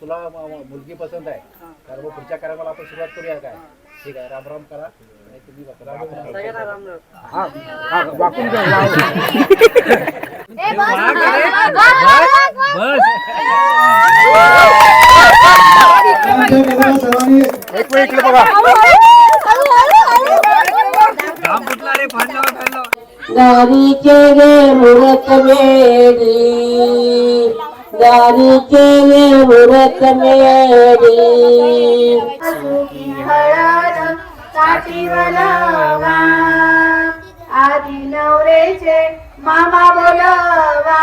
तुला मुलगी पसंत आहे. तर मग पुढच्या कार्यक्रमाला आपण सुरुवात करूया काय? ठीक आहे. राम राम करा. आणि तुम्ही बघा. हा हा वाकून घ्या एक वेळ इकडे बघा. दारीचे रे मुरत मेरी दारीचे रे व्रत मेरी हळद आधी नवरेचे मामा बोलवा.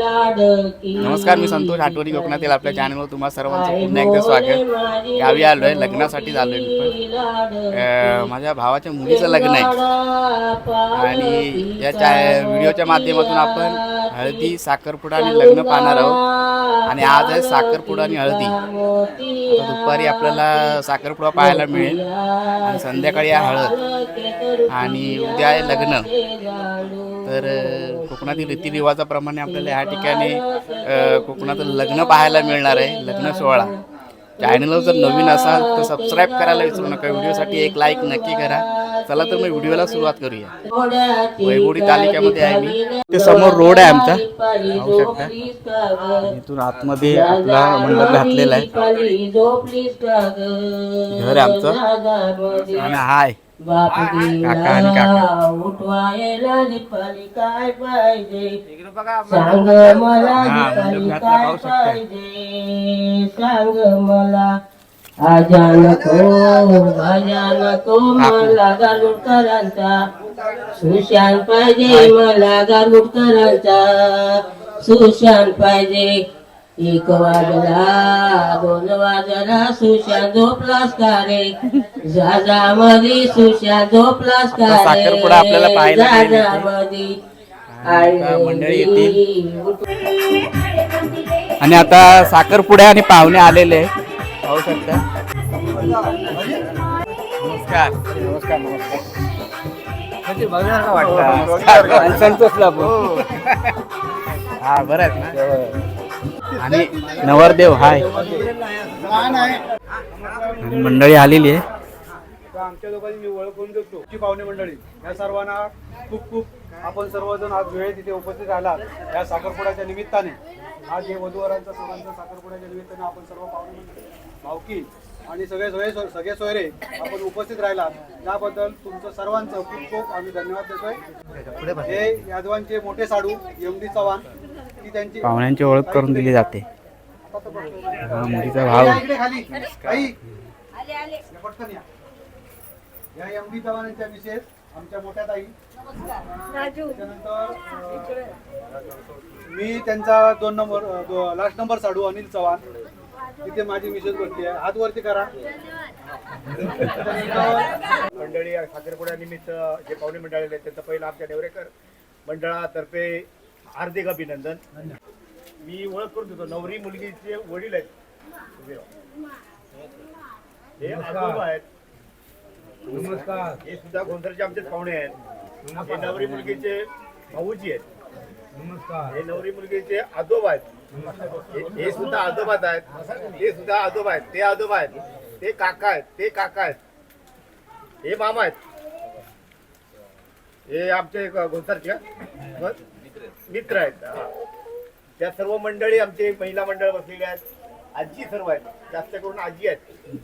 नमस्कार मी संतोष आठवडी कोकणातील आपल्या चॅनलवर तुम्हा सर्वांचं पुन्हा एकदा स्वागत. गावी आलोय लग्नासाठी आलोय मी पण. अं, माझ्या भावाच्या मुलीचं लग्न आहे. आणि या चा व्हिडिओच्या माध्यमातून आपण हळदी साखरपुडा आणि लग्न पाहणार आहोत. आणि आज आहे साखरपुडा आणि हळदी. दुपारी आपल्याला साखरपुडा पाहायला मिळेल. आणि संध्याकाळी आहे हळद. आणि उद्या आहे लग्न. तर कोकणातील रीतिरिवाजाप्रमाणे आपल्याला ह्या ठिकाणी कोकणातील लग्न पाहायला मिळणार आहे लग्न सोहळा. चॅनलवर जर नवीन असाल तर सबस्क्राईब करायला विसरू नका. व्हिडिओसाठी एक लाईक नक्की करा. चला तर मग व्हिडिओला सुरुवात करूया. वैभवडी तालुक्यामध्ये आहे मी. ते समोर रोड आहे आमचा. पाहू शकता. इथून आतमध्ये आपला मंडप घातलेला आहे. घर आहे आमचं. आणि हाय बाप काका आणि काका. उठवायला दीपाली काय पाहिजे? सांग मला दीपाली काय पाहू शकता. पाहिजे? सांग मला. आजा नको आजा नको मला गालुडकरांचा सुशांत पाहिजे मला सुशांत पाहिजे एक वाजला दोन वाजला सुशांत झोपलास का रे? जाजा मधी सुशांत झोपलास का आता रे? साखरपुडा आपल्याला पाहायला मिळेल जाजा. मधी. आणि आता साखरपुड्या आणि पाहुणे आलेले. पाहू शकता. नमस्कार. नमस्कार नमस्कार. नमस्कार. संतोषला बोल. हा बरं ना. आणि नवरदेव हाय. आणि मंडळी आलेली आहे. आमच्या लोकांनी मी ओळखून देतो. की पाहुणे मंडळी या सर्वांना खूप खूप आपण सर्वजण आज वेळेत तिथे उपस्थित राहिलात. या साखरपुड्याच्या निमित्ताने आज हे वधूवरांचा सर्वांचा साखरपुड्याच्या निमित्ताने आपण सर्व पाहुणे मंडळी भावकी आणि सगळे सोय सगळे सोयरे आपण उपस्थित राहिलात. त्याबद्दल तुमचं सर्वांचं खूप खूप आम्ही धन्यवाद देतोय. हे यादवांचे मोठे साडू एम डी चव्हाण. पाहुण्यांची ओळख करून दिली जाते. हा मुलीचा विशेष आमच्या मोठ्या ताई. त्याच्यानंतर अं, मी त्यांचा दोन नंबर लास्ट नंबर साडू अनिल चव्हाण. तिथे माझी मिसेस बसली आहे. हात वरती करा. मंडळी साखरपुड्या निमित्त जे पाहुणे मंडळी आहेत त्यांचं पहिलं आमच्या नेवरेकर मंडळातर्फे हार्दिक अभिनंदन. मी ओळख करून देतो नवरी मुलगीचे वडील आहेत. हे आजोबा आहेत. नमस्कार. हे सुद्धा गोंधळचे आमचे पाहुणे आहेत. हे नवरी मुलगीचे भाऊजी आहेत. नमस्कार. हे नवरी मुलगीचे आजोबा आहेत. हे- सुद्धा आजोबात आहेत. हे सुद्धा आजोबा आहेत. ते आजोबा आहेत. ते काका आहेत. ते काका आहेत. हे मामा आहेत. हे आमचे गोंसारचे मित्र आहेत हा. त्या सर्व मंडळी आमचे महिला मंडळ बसलेले आहेत आजी सर्व आहेत. जास्त करून आजी आहेत.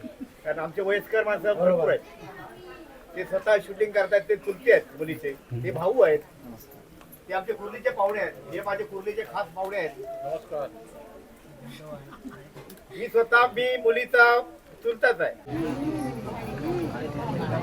कारण आमचे वयस्कर माणसं भरपूर आहेत. ते स्वतः शूटिंग करतात ते चुलते आहेत मुलीचे. ते भाऊ आहेत. ते आमचे कुर्लीचे पाहुणे आहेत. हे माझे कुर्लीचे खास पाहुणे आहेत. नमस्कार. मी स्वतः मी मुलीचा चुलताच आहे.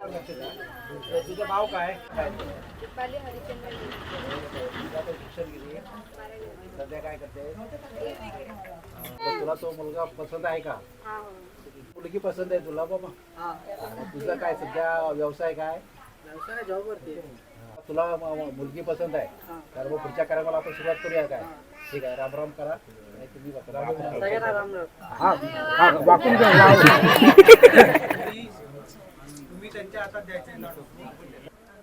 तुझं नाव काय? सध्या काय करते? तुला तो मुलगा पसंत आहे का? मुलगी पसंत आहे तुला बाबा? तुझा काय सध्या व्यवसाय काय? तुला मुलगी पसंत आहे. तर मग पुढच्या कार्यक्रमाला आपण सुरुवात करूया काय? ठीक आहे राम राम करा. नाही तुम्ही बसा. राम राम. हा, हा, वाकून त्यांच्या हातात द्यायचे लाडू.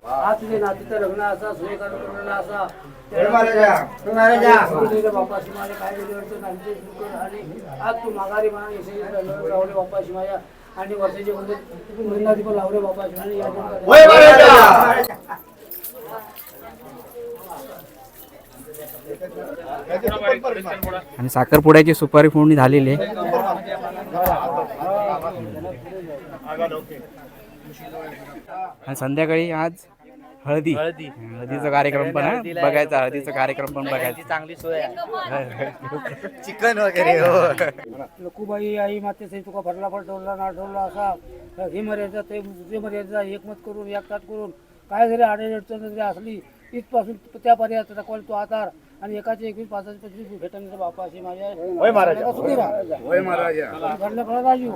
हा तुझे नातीचं लग्न असा करून असा. बापाशी माझ्या काय दिले नातीचे सुख आणि आज तू माघारी म्हणा यशस्वी लावले बापाशी माझ्या आणि वर्षाचे म्हणजे पण लावले बापाशी. आणि साखरपुड्याची सुपारी फोडणी झालेली आहे. आणि संध्याकाळी आज हळदी. हळदीचा कार्यक्रम पण आहे बघायचा हळदीचा कार्यक्रम पण बघायचा. चांगली सोय चिकन वगैरे हो. लकूबाई आई मातेचे तुका फटला फटवला ना ठेवला असा ही मर्यादा ते दुसरी मर्यादा एकमत करून एकतात करून काय जरी अडचण जरी असली इथपासून त्या पर्यंत कोण तो आधार. आणि एकाचे एकवीस पाचाचे पंचवीस भेटण्याचा बापा अशी माझ्या होय महाराजा. सुखी राहा. महाराजा. फळं राजू.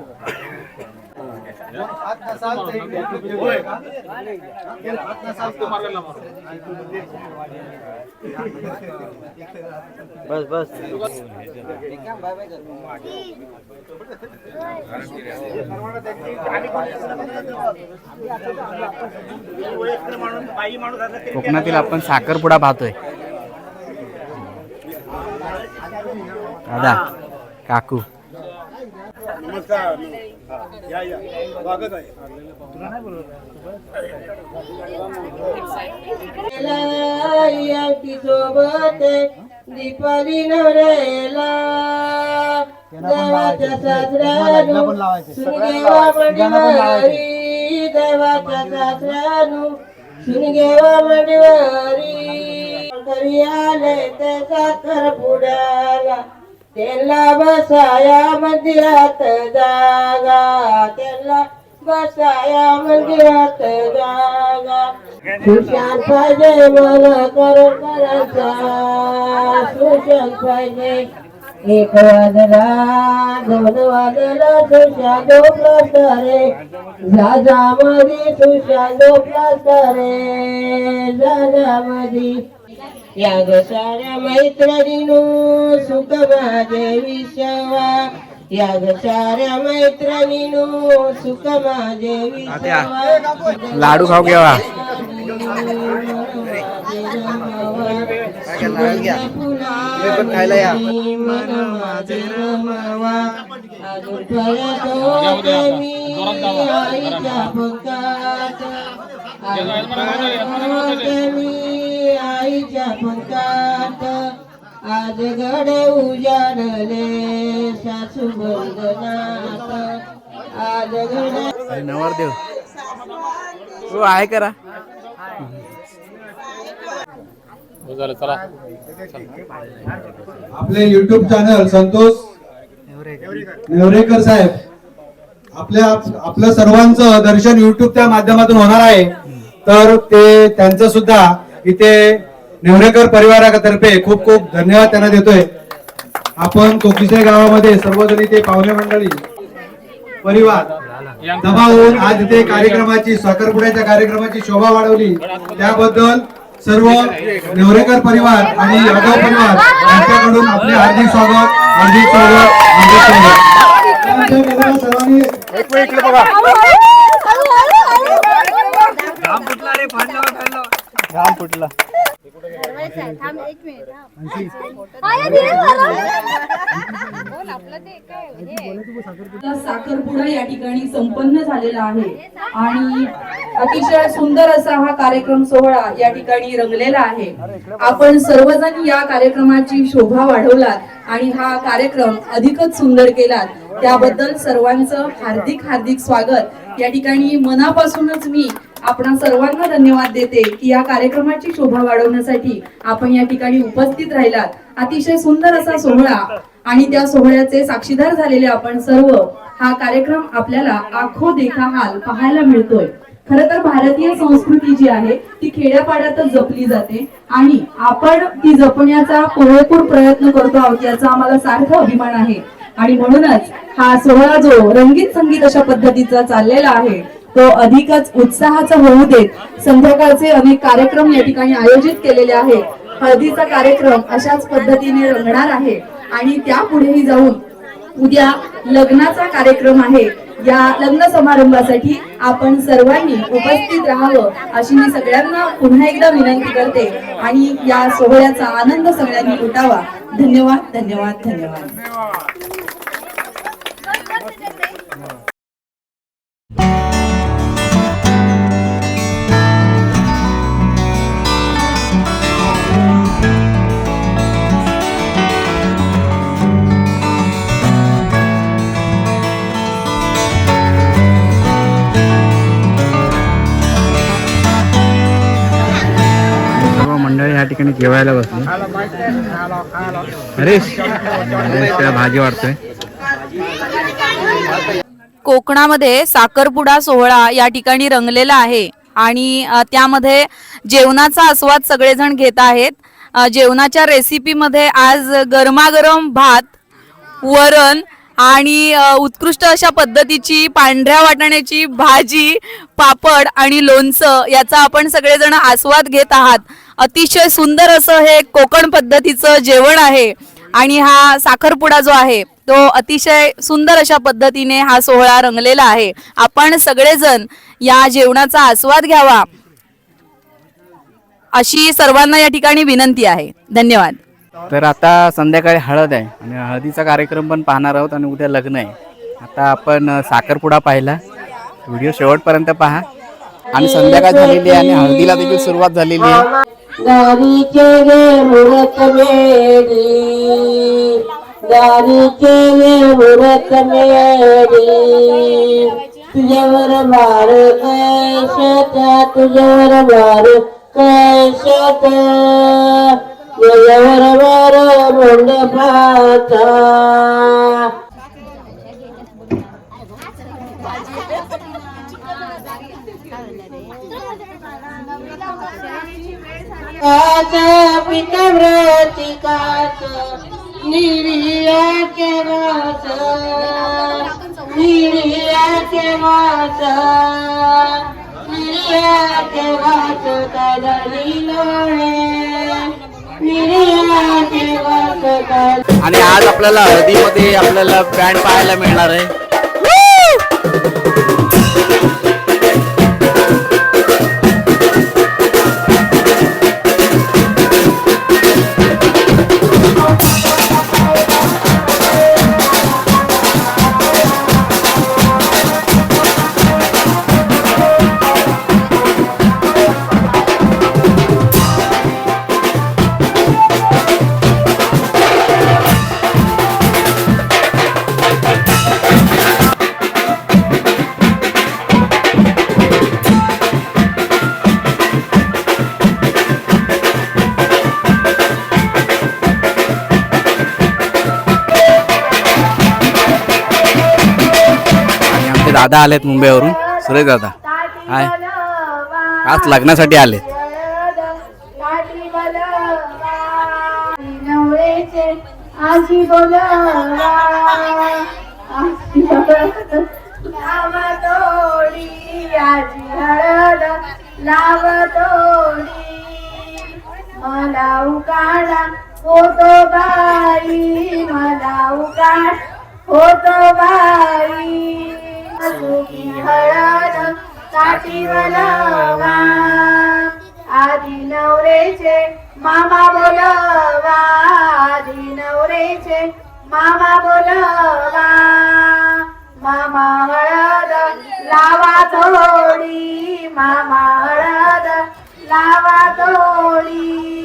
नसाल तर कोकणातील आपण साखरपुडा पाहतोय. दादा काकू नमस्कार या या स्वागत आहे सोबत दीपाली नवरेला देवाच्या सासऱ्यानु सुनगेवा मंडवरी देवाच्या सासऱ्यानु सुनगेवा मंडवरी घरी आले ते साखर पुड्याला त्याला बसाया मंदिरात जागा. त्याला बसाया मंदिरात जागा. सुशांत पाहिजे मला करून करायचा. सुशांत पाहिजे एक वाजला दोन वाजला सुशांत झोपला रे मधी सुशांत झोपला रे जाजामध्ये या ग साऱ्या मैत्रिणीनो सुख माझे विश्वा या ग साऱ्या मैत्रिणीनो सुख माझे विश्वा लाडू खाऊ खायला या आईच्या आईच्या पंकात आज गड उजाडले सासू बंदनात आज गड नवरदेव. हो आहे करा. आपले युट्यूब चॅनल संतोष नेवरेकर साहेब. आपल्या आपलं सर्वांचं दर्शन युट्यूब त्या माध्यमातून होणार आहे. तर ते त्यांचं सुद्धा इथे नेवरेकर परिवारातर्फे खूप खूप धन्यवाद त्यांना देतोय. आपण कोकिसे गावामध्ये सर्वजण इथे पाहुणे मंडळी परिवार जमा होऊन आज इथे कार्यक्रमाची साखरपुड्याच्या कार्यक्रमाची शोभा वाढवली. त्याबद्दल सर्व नेवरेकर परिवार आणि यादव परिवार यांच्याकडून आपले हार्दिक स्वागत हार्दिक स्वागत हार्दिक स्वागत. सर्वांनी एक फुटला साखरपुडा या ठिकाणी संपन्न झालेला आहे. आणि अतिशय सुंदर असा हा कार्यक्रम सोहळा या ठिकाणी रंगलेला आहे. आपण सर्वजण या कार्यक्रमाची शोभा वाढवलात आणि हा कार्यक्रम अधिकच सुंदर केलात. त्याबद्दल सर्वांचं हार्दिक हार्दिक स्वागत. या ठिकाणी मनापासूनच मी आपण सर्वांना धन्यवाद देते की या कार्यक्रमाची शोभा वाढवण्यासाठी आपण या ठिकाणी उपस्थित राहिलात. अतिशय सुंदर असा सोहळा आणि त्या सोहळ्याचे साक्षीदार झालेले आपण सर्व हा कार्यक्रम आपल्याला आखो देखा हाल पाहायला मिळतोय. खर तर भारतीय संस्कृती जी आहे ती खेड्यापाड्यातच जपली जाते आणि आपण ती जपण्याचा पुरेपूर प्रयत्न करतो आहोत याचा आम्हाला सार्थ अभिमान आहे. आणि म्हणूनच हा सोहळा जो रंगीत संगीत अशा पद्धतीचा चाललेला आहे तो अधिकच उत्साहाचा होऊ देत. संध्याकाळचे अनेक कार्यक्रम या ठिकाणी आयोजित केलेले आहेत. हळदीचा कार्यक्रम अशाच पद्धतीने रंगणार आहे. आणि त्यापुढेही जाऊन उद्या लग्नाचा कार्यक्रम आहे. या लग्न समारंभासाठी आपण सर्वांनी उपस्थित राहावं अशी मी सगळ्यांना पुन्हा एकदा विनंती करते. आणि या सोहळ्याचा आनंद सगळ्यांनी उठावा धन्यवाद धन्यवाद. धन्यवाद. ठिकाणी जेवायला बसलो. हरीश भाजी वाढतोय. कोकणामध्ये साखरपुडा सोहळा या ठिकाणी रंगलेला आहे आणि त्यामध्ये जेवणाचा आस्वाद सगळेजण घेत आहेत. जेवणाच्या रेसिपीमध्ये आज गरमागरम भात वरण आणि उत्कृष्ट अशा पद्धतीची पांढऱ्या वाटाण्याची भाजी पापड आणि लोणचं याचा आपण सगळेजण आस्वाद घेत आहात. अतिशय सुंदर असं हे कोकण पद्धतीचं जेवण आहे. आणि हा साखरपुडा जो आहे तो अतिशय सुंदर अशा पद्धतीने हा सोहळा रंगलेला आहे. आपण सगळेजण या जेवणाचा आस्वाद घ्यावा अशी सर्वांना या ठिकाणी विनंती आहे. धन्यवाद. तर आता संध्याकाळी हळद आहे. आणि हळदीचा कार्यक्रम पण पाहणार आहोत आणि उद्या लग्न आहे. आता आपण साखरपुडा पाहिला. व्हिडिओ शेवटपर्यंत पहा. आणि संध्याकाळ झालेली आहे आणि हळदीला देखील सुरुवात झालेली आहे. दारीचे गे मुरत मेरी दारीचे गे मुरत मेरी. तुझ्यावर मार कैशता तुझ्यावर मार कैशता? तुझ्यावर मार मंडपाचा काच पितव्रती काच निर्याचे वाच निर्याचे वाच निर्याचे वास कदली लोळे आणि आज आपल्याला हळदीमध्ये आपल्याला बँड पाहायला मिळणार आहे. दादा आलेत मुंबईवरून. सुरेश दादा. हाय. आज लग्नासाठी आलेत. मला उकाडा. होतो बाई मला उकाड. होतो बाई सुकी हळद काठीवाला आधी नवरेचे मामा बोलवा. आधी नवरेचे मामा बोलवा. मामा हळद लावा थोडी मामा हळद लावा थोडी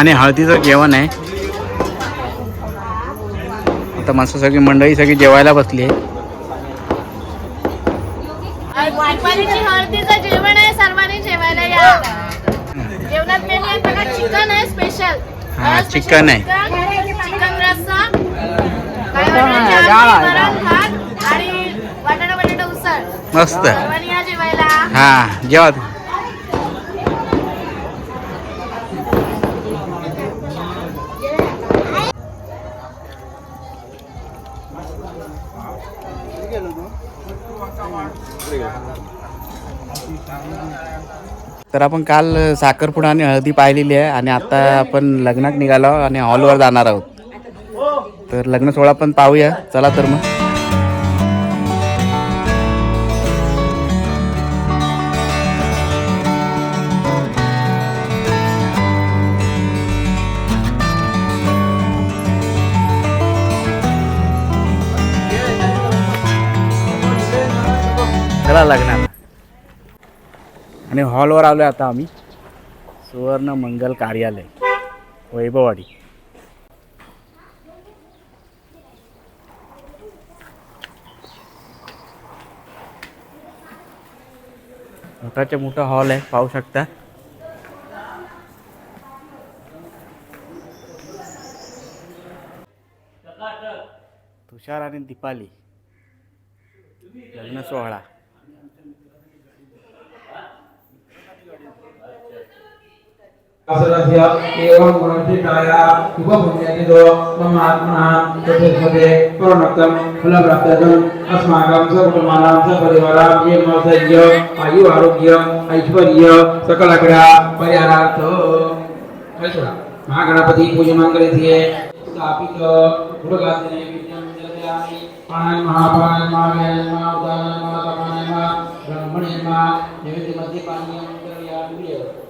आणि हळदीचं जेवण आहे. आता मस्त सगळी मंडळी सगळी जेवायला बसली आहे. दुपारीची हळदीचं जेवण आहे सर्वांनी जेवायला या. जेवणात मेनू आहे बघा चिकन आहे स्पेशल हा, chicken आहे. चिकन रस्सा काय वाटाण्याची आमटी, वरण भात आणि बटाटा बटाटा उसळ. मस्त. सर्वांनी या जेवायला. हा जेवा. तर आपण काल साखरपुडा आणि हळदी पाहिलेली आहे आणि आता आपण लग्नात निघालो आणि हॉलवर जाणार आहोत. तर लग्न सोहळा पण पाहूया. चला तर मग. आणि हॉलवर आलो आता आम्ही. सुवर्ण मंगल कार्यालय वैभववाडी. मोठाच्या मोठा हॉल आहे पाहू शकता. तुषार आणि दीपाली लग्न सोहळा. असरस्य एवं गुणचिताया शुभपुण्यतिदो मम आत्मनः तथेस्मते प्रणक्तं फलप्राप्तम् अस्माकं सकुटुम्बानां सपरिवारां ये मौसय्य आयु आरोग्य ऐश्वर्य सकलग्रह परिहारार्थ। ऐश्वर्य महागणपति पूजमङ्गलिधिये स्थापित दुर्गादिने विद्यं जलयामि। प्राणाय महाप्राणाय महाव्याय महा उदानाय महा तपानाय महा ब्रह्मणे महा नैवेद्यमध्ये पानीयं दर्शयामि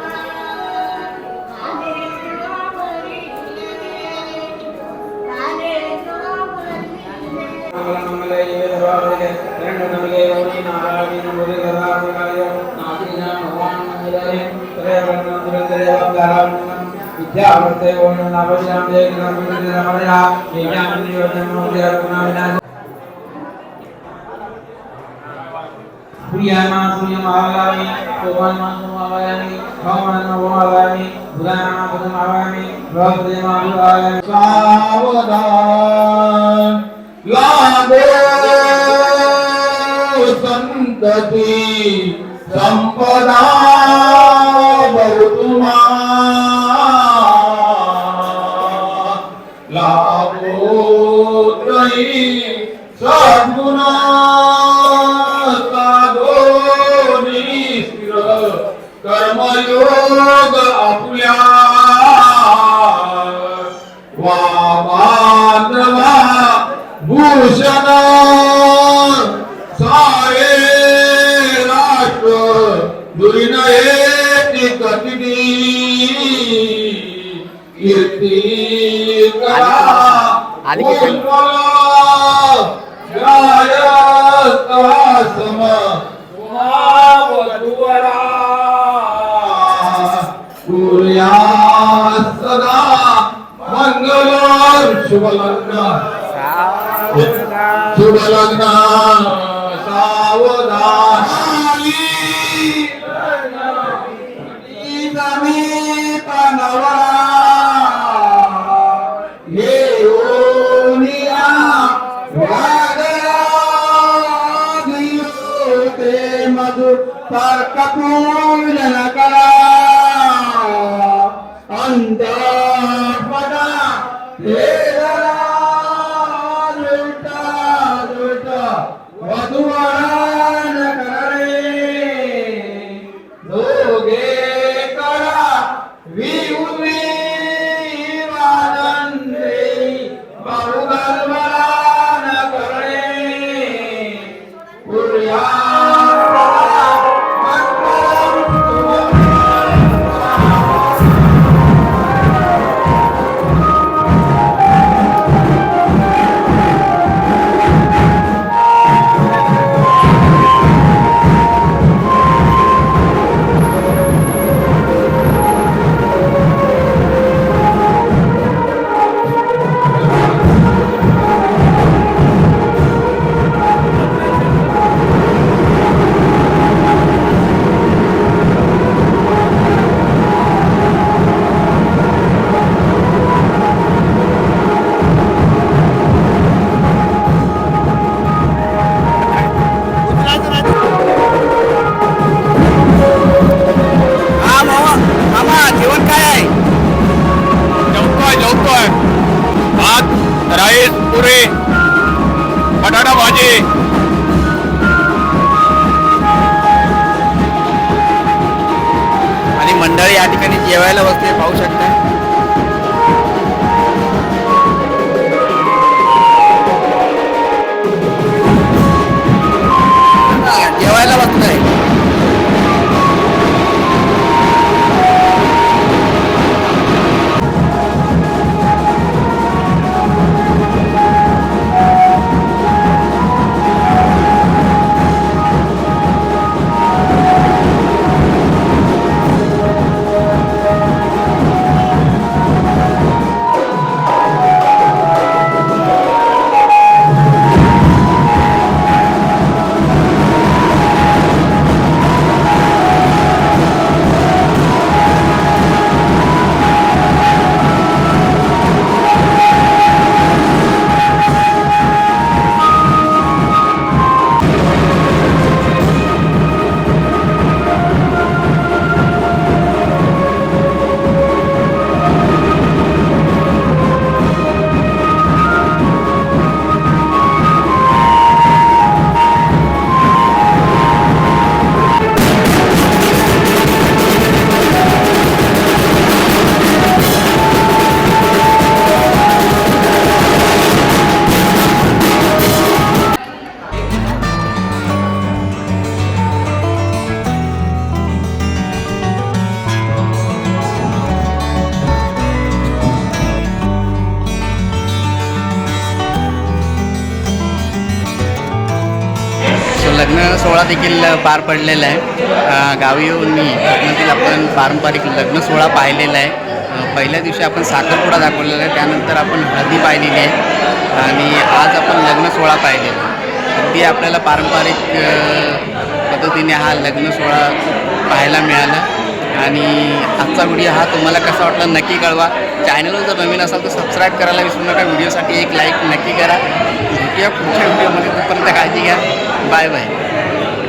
देवङ्गरम् विद्यावृत्तयो नामश्यां जयगुरुमया येनामनियोजनमोदयगुणाविनाश प्रियामा प्रियमावामि भगवान्मा समावामि भगवान्मा भवामि भुदानामा भुदमावामि भवदेमा भुदायामि सावधान लाभो संतति संपदा बहुतुमा সদ্গুণা সুবলন্না সুবলন্না সাওদা আলী ইদামি পানওয়া पर कपूर पाहायला बसते पाहू शकता. देखील पार पडलेला आहे. गावी येऊन मी कोकणातील आपण पारंपरिक लग्न सोहळा पाहिलेला आहे. पहिल्या दिवशी आपण साखरपुडा दाखवलेला आहे. त्यानंतर आपण हळदी पाहिलेली आहे. आणि आज आपण लग्न सोहळा पाहिलेला आहे. अगदी आपल्याला पारंपरिक पद्धतीने हा लग्न सोहळा पाहायला मिळाला. आणि आजचा व्हिडिओ हा तुम्हाला कसा वाटला नक्की कळवा. चॅनलवर जर नवीन असाल तर सबस्क्राईब करायला विसरू नका. व्हिडिओसाठी एक लाईक नक्की करा. भेटूया पुढच्या व्हिडिओमध्ये. तोपर्यंत काळजी घ्या. Bye bye.